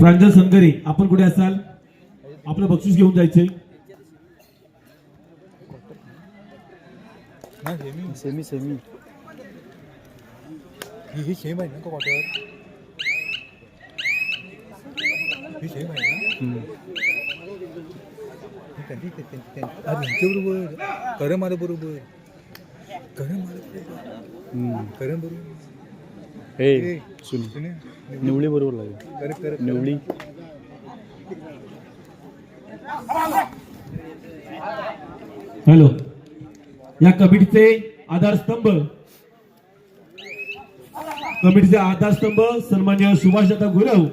प्रांजल सनगरे आपण कुठे असाल? आपलं बक्षीस घेऊन जायचंय. सेमी सेमी ही ही सेम आहे ना का क्वार्टर ही सेम आहे ना? त्यांच्याबरोबर करण माझ्या बरोबर. माझ्या बरोबर. करण बरोबर. हे सुन. निवळी बरोबर लागेल. निवळी. हॅलो. या कमिटीचे आधारस्तंभ. कमिटीचे आधारस्तंभ सन्मान्य सुभाषदादा गुरव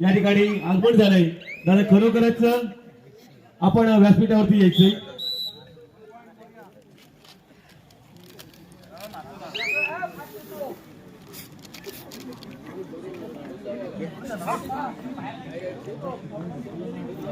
या ठिकाणी आगमन झालंय. दादा खरोखरच आपण व्यासपीठावरती यायचंय.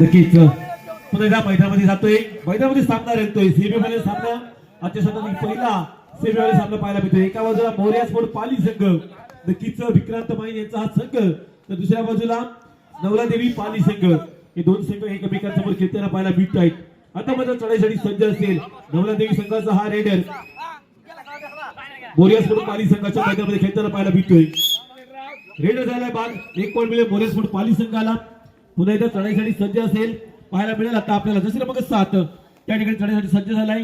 नक्कीच. पुन्हा एकदा मैदानामध्ये जातोय. मैदानामध्ये सामना रंगतोय. सेमीमध्ये सामना. आजच्या शतकातील पहिला सेमीमध्ये सामना पाहायला मिळतोय. एका बाजूला मोर्या स्पोर्ट पाली संघ. नक्कीच विक्रांत माईन यांचा हा संघ. तर दुसऱ्या बाजूला नवलादेवी पाली संघ. हे दोन संघ एकमेकांसमोर खेळताना पाहायला मिळत आहेत. आता मात्र चढाईसाठी सज्ज असेल. नवलादेवी संघाचा हा रेडर मोर्या स्पोर्ट पाली संघाच्या मैदानामध्ये खेळताना पाहायला मिळतोय. रेड झालाय बाद एक पॉईंट मिळेल मोरेस फूट पाली संघाला. पुन्हा एकदा चढाईसाठी सज्ज असेल. पाहायला मिळेल आता आपल्याला. जसे मग सात. त्या ठिकाणी चढाईसाठी सज्ज झालाय.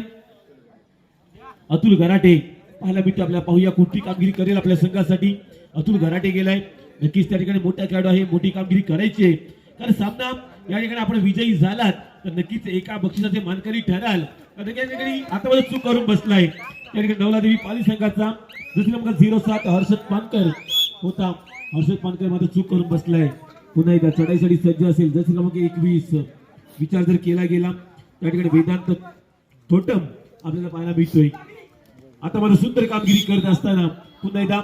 अतुल घराटे. पाहायला मिळतो आपल्याला. पाहूया कुठली कामगिरी करेल आपल्या संघासाठी. अतुल घराटे गेलाय. नक्कीच त्या ठिकाणी मोठा खेळाडू आहे. मोठी कामगिरी करायची आहे. कारण सामना या ठिकाणी आपण विजयी झालात. तर नक्कीच एका बक्षिसाचे मानकरी ठराल. कारण या ठिकाणी आता चूक करून बसलाय. त्या ठिकाणी नवलादेवी पाली संघाचा. दुसरी नंबर झिरो सात हर्षद पानकर होता. हर्षद पानकर माझा चूक करून बसलाय. पुन्हा एकदा चढाईसाठी सज्ज असेल. जसे क्रमांक एकवीस. विचार जर केला गेला त्या ठिकाणी वेदांत थोटम आपल्याला पाहायला मिळतोय. आता माझं सुंदर कामगिरी करत असताना पुन्हा एकदा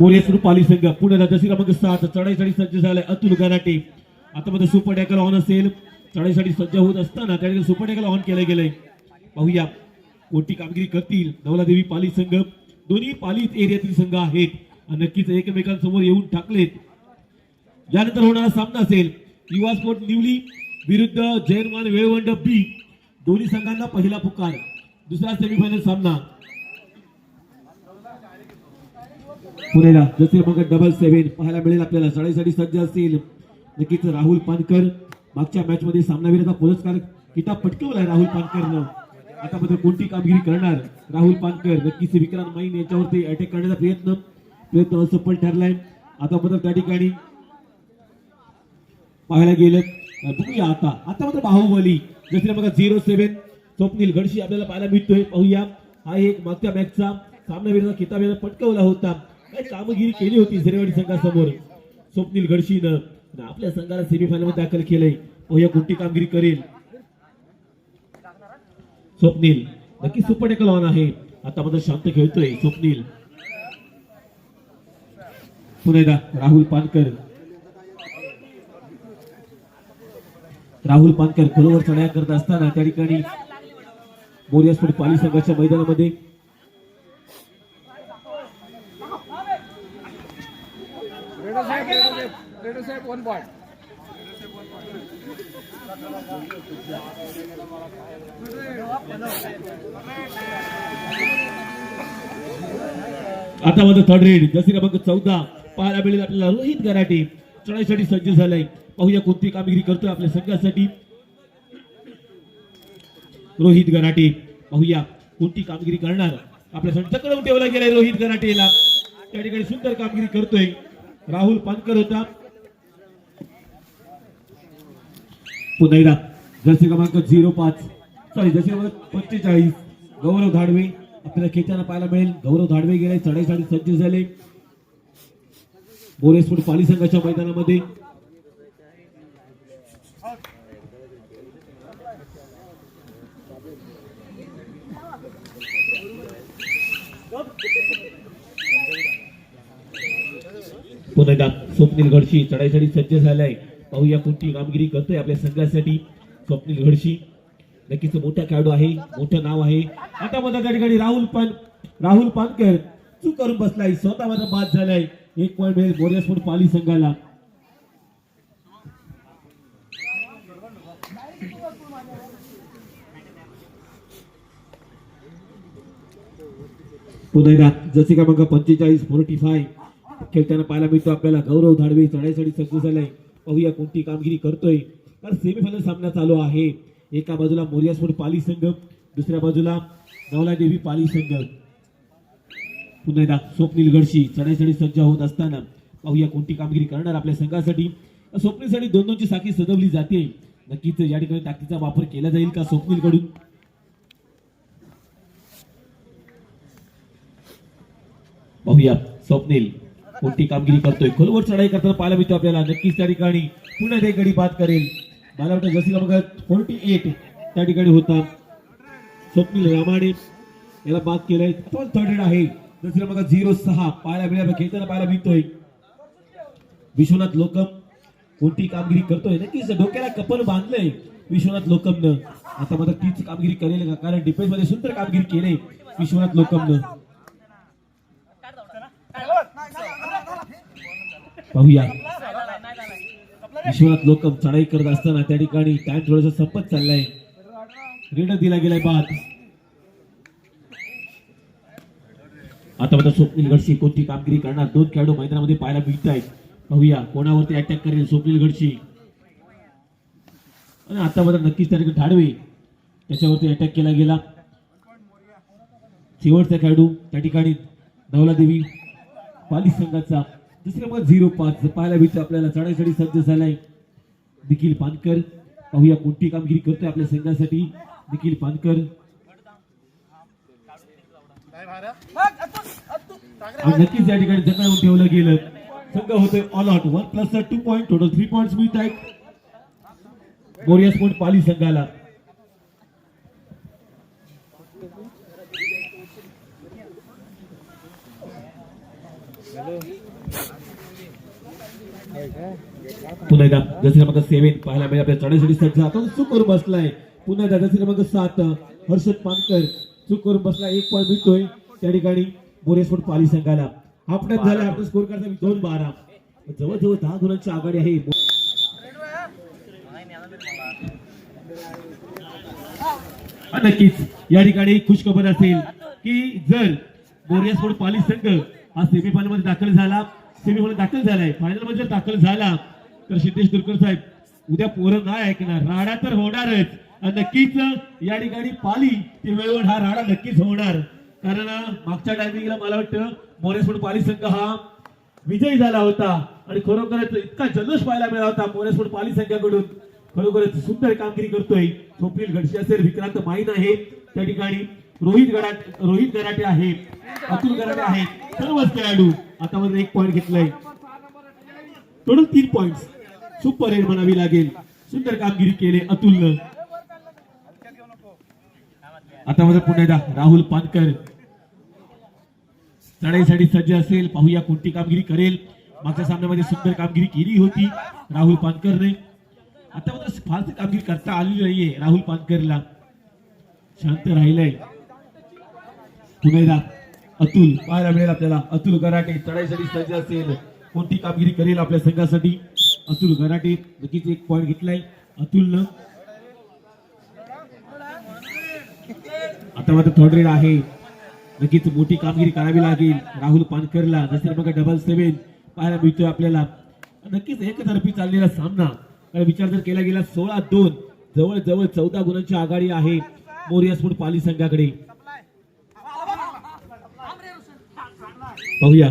मोरे सुरू पाली संघ. पुण्याला जशी क्रमांक सात. चढाईसाठी सज्ज झालाय अतुल गराटे. आता मध्ये सुपर टॅकल ऑन असेल. चढाईसाठी सज्ज होत असताना त्या ठिकाणी सुपर टॅकल ऑन केलं गेलंय. पाहूया कोणती कामगिरी करतील नवलादेवी पाली संघ. दोन्ही पालित एरियातील संघ आहेत. नक्कीच एकमेकांसमोर येऊन टाकलेत. यानंतर होणारा सामना असेल युवा स्पोर्ट निवली विरुद्ध जैनमान वेळवंड बी दोन्ही संघांना पहिला पुकार. दुसरा सेमीफायनल सामना. पुण्याला जसे मग डबल सेव्हन पाहायला मिळेल आपल्याला. चढाईसाठी सज्ज असतील नक्कीच राहुल पानकर. मागच्या मॅच मध्ये सामनावीराचा पुरस्कार किताब पटकवलाय राहुल पानकरनं. आता मात्र कोणती कामगिरी करणार? राहुल पानकर नक्कीच विक्रांत माईन यांच्यावरती अटॅक करण्याचा प्रयत्न प्रयत्न असफल ठरलाय. आता मात्र त्या ठिकाणी पाहायला गेलं बघूया आता. आता मात्र बाहुबली जसे बघा झिरो सेव्हन स्वप्नील गडशी आपल्याला पाहायला मिळतोय. पाहूया. हा एक मागच्या मॅचचा सामनावीराचा किताब यानं पटकवला होता. काय कामगिरी केली होती झरेवाडी संघासमोर? स्वप्नील गडशीनं आपल्या संघाला सेमीफायनलमध्ये दाखल केलंय. पाहूया कोणती कामगिरी करेल. स्वप्नील. नक्की सुपर टॅकल ऑन आहे. आता मध्ये शांत खेळतोय. स्वप्नील. पुन्हा राहुल पानकर. राहुल पानकर खोलवर चढ्या करत असताना त्या ठिकाणी मोरिया पाली संघाच्या मैदानामध्ये आता माझं थर्ड रेड जसे क्रमांक चौदा. पाहायला मिळेल आपल्याला रोहित गराटे. चढाईसाठी सज्ज झालाय. पाहूया कोणती कामगिरी करतोय आपल्या संघासाठी. रोहित गराटे पाहूया कोणती कामगिरी करणार. आपल्यासाठी चक्रवून ठेवला गेलाय रोहित गराटेला. त्या ठिकाणी सुंदर कामगिरी करतोय. राहुल पानकर होता. पुन्हा एकदा जर्सी क्रमांक झिरो पाच. सॉरी जर्सी पंचेचाळीस. गौरव धाडवे. आपल्याला खेळताना पाहायला मिळेल. गौरव धाडवे गेले. चढाईसाठी सज्ज झाले. बोरेस्पूर पाली संघाच्या मैदानामध्ये. पुन्हा एकदा स्वप्नील घडशी चढाईसाठी सज्ज झालाय पाहूया कोणती कामगिरी करतोय आपल्या संघासाठी. स्वप्नील घडशी. नक्कीच मोठा खेळाडू आहे मोठं नाव आहे. आता मध्ये त्या ठिकाणी राहुल पान राहुल पानकर चूक करून बसलाय स्वतः माझा बाद झालाय. एक पॉईंट मिळेल बोरियास्पोर्ट पाली संघाला. पुन्हा एकदा जसे का पंचेचाळीस फोर्टी फाय खेळताना पाहायला मिळतो आपल्याला गौरव धाडवे चढाईसाठी सज्ज झालाय. पाहूया कोणती कामगिरी करतोय. कारण सेमीफायनल सामना चालू आहे. एका बाजूला मोरिया पाली संघ दुसऱ्या बाजूला नवला देवी पाली संघ. पुन्हा एकदा स्वप्नील गडशी चढाईसाठी सज्ज होत असताना पाहूया कोणती कामगिरी करणार आपल्या संघासाठी. स्वप्नीसाठी दोन दोनची साखी सजवली जाते. नक्कीच या ठिकाणी ताकदीचा वापर केला जाईल का स्वप्नील कडून पाहूया स्वप्नील कोणती कामगिरी करतोय. खोलवर चढाई करताना पाहायला मिळतो आपल्याला. नक्कीच त्या ठिकाणी पुन्हा ते गडी बाद करेल. मला वाटतं जशी बघा फोर्टी एट त्या ठिकाणी होता. स्वप्नील रामाणे याला बाद केलंय. तो थर्ड रेड आहे. दुसरं बघा झिरो सहा पाहायला मिळाला खेळताना पाहायला मिळतोय. विश्वनाथ लोकम कोणती कामगिरी करतोय? नक्कीच डोक्याला कपल बांधलंय विश्वनाथ लोकमनं. आता मात्र तीच कामगिरी करेल का? कारण डिफेन्समध्ये सुंदर कामगिरी केली विश्वनाथ लोकमनं. पाहूया. विश्वनाथ लोकम चढाई करत असताना त्या ठिकाणी टाइम थोडासा संपत चाललाय. रेड दिला गेलाय बाद. आता मात्र स्वप्नील गडशी कोणती कामगिरी करणार? दोन खेळाडू मैदानामध्ये पाहायला मिळत आहेत पाहूया कोणावरती अटॅक करेल स्वप्नील गडशी आणि आता मात्र नक्कीच त्या ठिकाणी ठाडवे त्याच्यावरती अटॅक केला गेला. शेवटचा खेळाडू त्या ठिकाणी नवला देवी पाली संघाचा दुसऱ्या मग झिरो पाच. पाहायला भेटतं आपल्याला चढाईसाठी सज्ज झालाय. निखिल पानकर पाहूया कोणती कामगिरी करतोय आपल्या संघासाठी. निखिल पानकर. नक्कीच या ठिकाणी जगण्यावर ठेवलं गेलं. संघ होतोय all out one plus two point total three point मिळत आहेत मोरिया स्पोर्ट पाली संघाला. पुन्हा एकदा जसे क्रमांक सेव्हन पाहायला मिळेल. आपल्या चढाईसाठी सज्ज आता चूक करून बसलाय. पुन्हा एकदा जसे क्रमांक सात हर्षद पानकर. चूक करून बसला एक पॉईंट मिळतोय. त्या ठिकाणी बोरेस्पोर्ट पाली संघाला हाफ झाला. आपला स्कोर करता दोन बारा. जवळजवळ दहा गुणांची आघाडी आहे. नक्कीच. या ठिकाणी खुशखबर असेल की जर बोरिया स्पोर्ट पाली संघ हा सेमीफायनलमध्ये दाखल झाला सेमीफायनल दाखल झालाय. फायनलमध्ये जर दाखल झाला. तर सिद्धेश दुरकर साहेब उद्या पोरं नाही ऐकणार. राडा तर होणारच. आणि नक्कीच या ठिकाणी पाली ते वेळेवर हा राडा नक्कीच होणार. कारण मागच्या टायमिंगला मला वाटतं मोरे पाली संघ हा विजयी झाला होता. आणि खरोखरच इतका जल्लोष पाहायला मिळाला होता मोरेस्पोर्ट पाली संघाकडून. खरोखरच सुंदर कामगिरी करतोय. स्वप्नील घडशी असेल विक्रांत माहीत आहे. त्या ठिकाणी रोहित गडाट रोहित गराटे आहे अतुल गराटे आहेत सर्वच खेळाडू आता मध्ये एक पॉईंट घेतलाय. टोटल तीन पॉइंट सुपर एड म्हणावी लागेल. सुंदर कामगिरी केले अतुलनं. आता मध्ये पुन्हा एकदा राहुल पानकर. चढाईसाठी सज्ज असेल. पाहूया कोणती कामगिरी करेल. मागच्या सामन्यामध्ये सुंदर कामगिरी केली होती राहुल पानकरने. आता मात्र फारसं कामगिरी करता आली नाहीये राहुल पानकरला. शांत राहिलंय. पुन्हा एकदा अतुल. पाहायला मिळेल आपल्याला. अतुल गराटे चढाईसाठी सज्ज असेल कोणती कामगिरी करेल आपल्या संघासाठी? अतुल गराटे नक्कीच एक पॉईंट घेतलाय. अतुलनं आता मात्र थर्ड रेड आहे. नक्कीच मोठी कामगिरी करावी लागेल. राहुल पानकरला जसं बघा डबल सेव्हन पाहायला मिळतोय आपल्याला. नक्कीच एकतर्फी चाललेला सामना. कारण विचार जर केला गेला सोळा दोन. जवळ जवळ चौदा गुणांची आघाडी आहे मोर्या स्पोर्ट पाली संघाकडे. पाहूया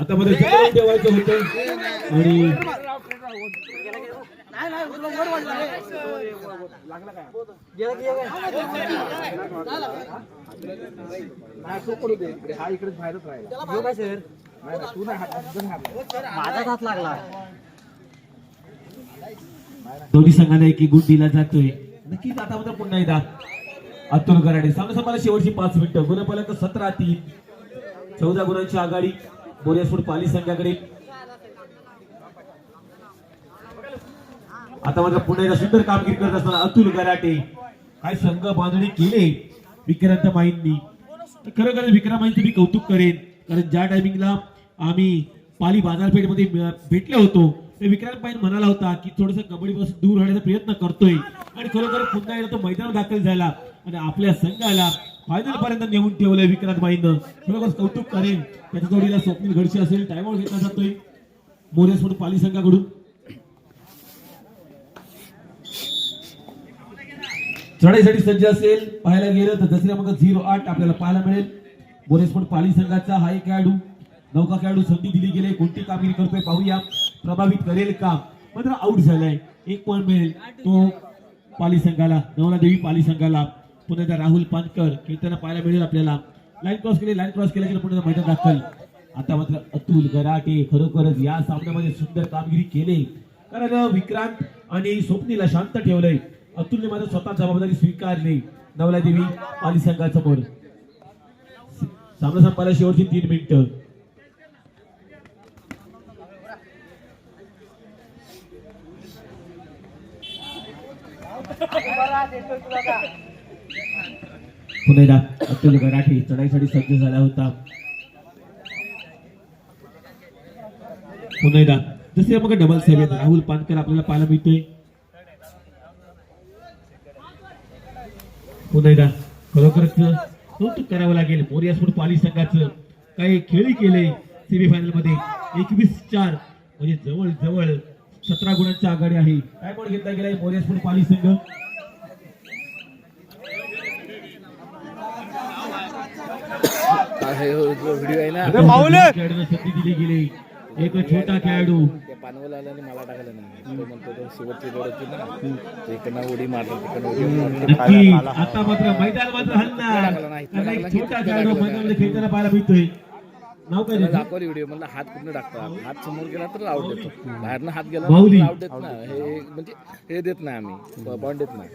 आता मध्ये ठेवायचं होतं? आणि हा इकडे बाहेरच राहिला तू नाही हात. दोन्ही संघांना एक एक गुण दिला जातोय. नक्कीच आता पुन्हा एकदा. अतुल गराडे सामना संपायला शेवटची पाच मिनिटं. गुणपालक सतरा तीन. चौदा गुणांची आघाडी. बोरियासपूर पाली संघाकडे. आता मात्र पुन्हा एकदा सुंदर कामगिरी करत असताना अतुल गराटे काय संघ बांधणी केले विक्रांत माईंनी? खरोखर विक्रम माईंचं मी कौतुक करेन. कारण ज्या टायमिंगला आम्ही पाली बाजारपेठेमध्ये भेटलो होतो ते विक्रांत माईन म्हणाला होता की थोडस कबड्डीपासून दूर राहण्याचा प्रयत्न करतोय. आणि खरोखर पुन्हा एकदा तो मैदान दाखल झाला. आणि आपल्या संघाला फायनल पर्यंत नेऊन ठेवलंय विक्रांत माईनं खरोखर कौतुक करेन. त्याच्या जोडीला स्वप्नील घडशी असेल टायमआउट घेतला जातोय. मोरेसपूर पाली संघाकडून. चढाईसाठी सज्ज असेल पाहायला गेलं तर दसऱ्या मग झिरो आठ आपल्याला पाहायला मिळेल. बोरेसपूर पाली संघाचा हा एक खेळाडू. नौका खेळाडू संधी दिली गेली. कोणती कामगिरी करतोय पाहूया. प्रभावित करेल का मात्र आउट झालाय. एक पॉईंट मिळेल. तो पाली संघाला नवला देवी पाली संघाला. पुन्हा एकदा राहुल पानकर खेळताना पाहायला मिळेल आपल्याला. लाईन क्रॉस केली लाईन क्रॉस केल्याच्या पुन्हा मैदान दाखल. आता मात्र अतुल गराटे खरोखरच या सामन्यामध्ये सुंदर कामगिरी केली. कारण विक्रांत आणि स्वप्नीला शांत ठेवलंय. अतुलने मात्र स्वतः जबाबदारी स्वीकारली. नवला देवी पाली संघासमोर. सामना संपायला शेवटची तीन मिनिटं. पुन्हा अतुल गराठी चढाईसाठी सज्ज झाला होता. पुन्हा एकदा दुसऱ्या मग डबल सेवेत राहुल पानकर आपल्याला पाहायला मिळतोय. पुन्हा खरोखरच कौतुक करावं लागेल. मोरियासपूर पाली संघाचं काही खेळी केले सेमीफायनलमध्ये. एकवीस चार म्हणजे जवळ जवळ सतरा गुणांची आघाडी आहे. काय पण घेतला गेलाय मोरियासपूर पाली संघ. व्हिडिओ आहे ना. खेळाडूंना संधी दिली गेली एक छोटा खेळाडू. त्या पानवला आला आणि मला टाकलं नाही. तो म्हणतो तो शेवटची जोड होती ना. तो इकडनं उडी मारली तिकडनं उडी मारली नक्की आता मात्र मैदान मात्र हलणार कारण एक छोटा खेळाडू मैदानामध्ये खेळताना पाहायला मिळतोय. नाव काय त्याला त्याचं? दाखवली व्हिडिओ म्हणलं हात कुठनं टाकतात? हात समोर गेला तर आउट देतो. बाहेरनं हात गेला माऊली. आउट देत ना हे म्हणजे हे देत नाही आम्ही. पॉईंट देत नाही.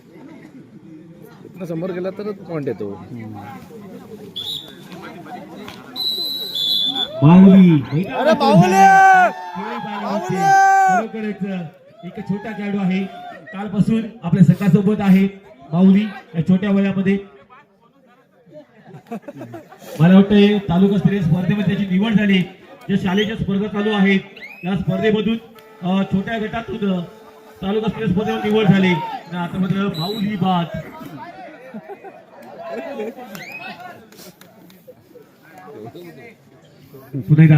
इथनं समोर गेला तर पॉईंट देतो. अरे खरोखरच एक छोटा खेळाडू आहे. कालपासून आपल्या संघासोबत आहे माऊली या छोट्या वयामध्ये. मला वाटतं तालुका स्तरीय स्पर्धेमध्ये त्याची निवड झाली. जे शालेय स्पर्धा चालू आहेत त्या स्पर्धेमधून छोट्या गटातून तालुका स्तरीय स्पर्धेवर निवड झाली. आता मात्र माऊली बाद. पुन्हा एकदा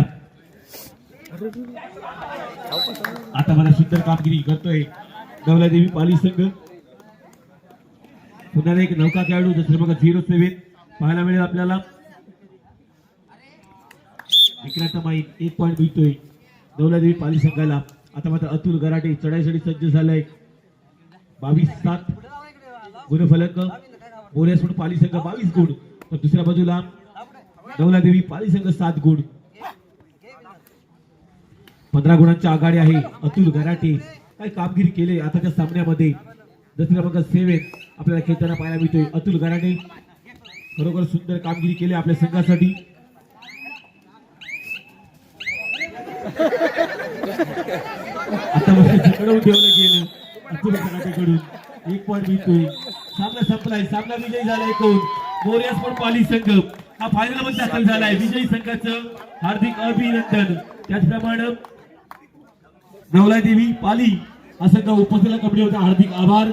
आता मला सुंदर कामगिरी करतोय. नवलादेवी पाली संघ. पुन्हा एक नौका खेळाडू दुसरे बघा झिरो सेव्हन. पाहायला मिळेल आपल्याला. विक्रांत माईक एक पॉईंट मिळतोय. नवलादेवी पाली संघाला. आता मात्र अतुल गराटे चढाईसाठी सज्ज झालाय. बावीस सात. गुणफलक. बोरेसपूर पाली संघ बावीस गुण. तर दुसऱ्या बाजूला नवलादेवी पाली संघ सात गुण. पंधरा गुणांची आघाडी आहे. अतुल गराटे काय कामगिरी केले आताच्या सामन्यामध्ये. दसऱ्या बघा सेवेत आपल्याला खेळताना पाहायला मिळतोय. अतुल गराटे खरोखर सुंदर कामगिरी केली आपल्या संघासाठी. आता मस्त ठेवलं गेलं अतुल गराटेकडून एक पॉईंट मिळतोय. सामना संपलाय. सामना विजयी झालाय कोण मोर्यास पण पाली संघ हा फायनलमध्ये दाखल झालाय. विजयी संघाचं हार्दिक अभिनंदन. त्याचप्रमाणे नवलादेवी पाली असं का उपस्थित कबड्डी होता हार्दिक आभार.